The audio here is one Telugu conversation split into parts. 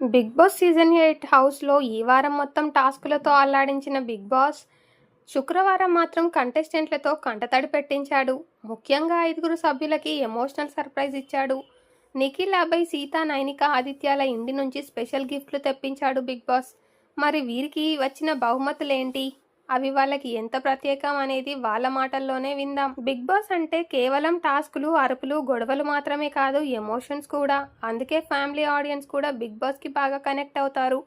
బిగ్ బాస్ సీజన్ ఎయిట్ హౌస్లో ఈ వారం మొత్తం టాస్కులతో అల్లాడించిన బిగ్ బాస్ శుక్రవారం మాత్రం కంటెస్టెంట్లతో కంటతడి పెట్టించాడు. ముఖ్యంగా ఐదుగురు సభ్యులకి ఎమోషనల్ సర్ప్రైజ్ ఇచ్చాడు. నిఖిల్ అభయ్ సీత నైనిక ఆదిత్యాల ఇంటి నుంచి స్పెషల్ గిఫ్ట్లు తెప్పించాడు బిగ్ బాస్. మరి వీరికి వచ్చిన బహుమతులేంటి? అవి వాళ్ళకి ఎంత ప్రత్యేకం అనేది వాళ్ళ మాటల్లోనే విందాం. బిగ్ బాస్ అంటే కేవలం టాస్కులు అరుపులు గొడవలు మాత్రమే కాదు ఎమోషన్స్ కూడా. అందుకే ఫ్యామిలీ ఆడియన్స్ కూడా బిగ్ బాస్కి బాగా కనెక్ట్ అవుతారు.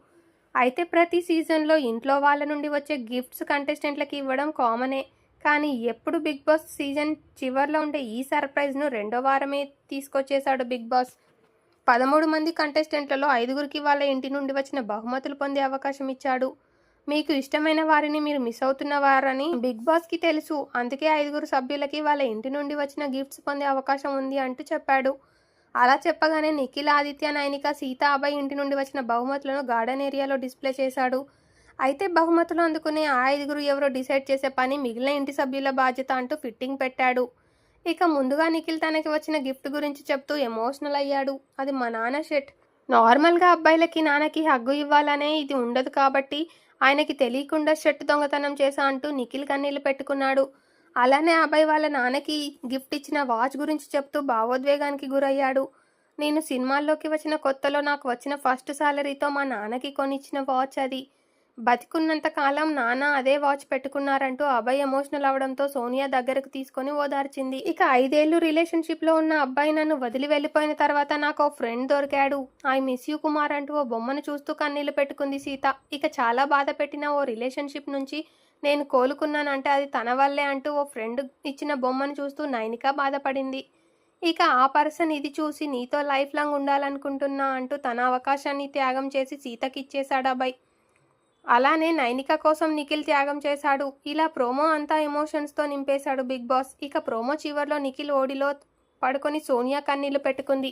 అయితే ప్రతి సీజన్లో ఇంట్లో వాళ్ళ నుండి వచ్చే గిఫ్ట్స్ కంటెస్టెంట్లకి ఇవ్వడం కామనే. కానీ ఎప్పుడు బిగ్ బాస్ సీజన్ చివర్లో ఉండే ఈ సర్ప్రైజ్ను రెండో వారమే తీసుకొచ్చేశాడు బిగ్ బాస్. పదమూడు మంది కంటెస్టెంట్లలో ఐదుగురికి వాళ్ళ ఇంటి నుండి వచ్చిన బహుమతులు పొందే అవకాశం ఇచ్చాడు. మీకు ఇష్టమైన వారిని మీరు మిస్ అవుతున్న వారని బిగ్ బాస్కి తెలుసు. అందుకే ఐదుగురు సభ్యులకి వాళ్ళ ఇంటి నుండి వచ్చిన గిఫ్ట్స్ పొందే అవకాశం ఉంది అంటూ చెప్పాడు. అలా చెప్పగానే నిఖిల్ ఆదిత్య నైనిక సీత అభయ్ ఇంటి నుండి వచ్చిన బహుమతులను గార్డెన్ ఏరియాలో డిస్ప్లే చేశాడు. అయితే బహుమతులు అందుకునే ఆ ఐదుగురు ఎవరో డిసైడ్ చేసే పని మిగిలిన ఇంటి సభ్యుల బాధ్యత అంటూ ఫిట్టింగ్ పెట్టాడు. ఇక ముందుగా నిఖిల్ తనకి వచ్చిన గిఫ్ట్ గురించి చెప్తూ ఎమోషనల్ అయ్యాడు. అది మా నాన్న షర్ట్. నార్మల్గా అబ్బాయిలకి నాన్నకి హగ్గు ఇవ్వాలనే ఇది ఉండదు కాబట్టి ఆయనకి తెలియకుండా షర్ట్ దొంగతనం చేశా అంటూ నిఖిల్ కన్నీళ్ళు పెట్టుకున్నాడు. అలానే అబ్బాయి వాళ్ళ నాన్నకి గిఫ్ట్ ఇచ్చిన వాచ్ గురించి చెప్తూ భావోద్వేగానికి గురయ్యాడు. నేను సినిమాల్లోకి వచ్చిన కొత్తలో నాకు వచ్చిన ఫస్ట్ సాలరీతో మా నాన్నకి కొనిచ్చిన వాచ్ అది. బతికున్నంత కాలం నాన్న అదే వాచ్ పెట్టుకున్నారంటూ అబ్బాయి ఎమోషనల్ అవడంతో సోనియా దగ్గరకు తీసుకొని ఓదార్చింది. ఇక ఐదేళ్ళు రిలేషన్షిప్లో ఉన్న అబ్బాయి నన్ను వదిలి వెళ్ళిపోయిన తర్వాత నాకు ఓ ఫ్రెండ్ దొరికాడు. ఐ మిస్ యూ కుమార్ అంటూ ఓ బొమ్మను చూస్తూ కన్నీళ్ళు పెట్టుకుంది సీత. ఇక చాలా బాధ పెట్టిన ఓ రిలేషన్షిప్ నుంచి నేను కోలుకున్నానంటే అది తన వల్లే అంటూ ఓ ఫ్రెండ్ ఇచ్చిన బొమ్మను చూస్తూ నైనిక బాధపడింది. ఇక ఆ పర్సన్ ఇది చూసి నీతో లైఫ్ లాంగ్ ఉండాలనుకుంటున్నా అంటూ తన అవకాశాన్ని త్యాగం చేసి సీతకి ఇచ్చేశాడు అబ్బాయి అలానే నైనిక కోసం నిఖిల్ త్యాగం చేశాడు. ఇలా ప్రోమో అంతా ఎమోషన్స్తో నింపేశాడు బిగ్ బాస్. ఇక ప్రోమో చివర్లో నిఖిల్ ఓడిలో పడుకొని సోనియా కన్నీళ్ళు పెట్టుకుంది.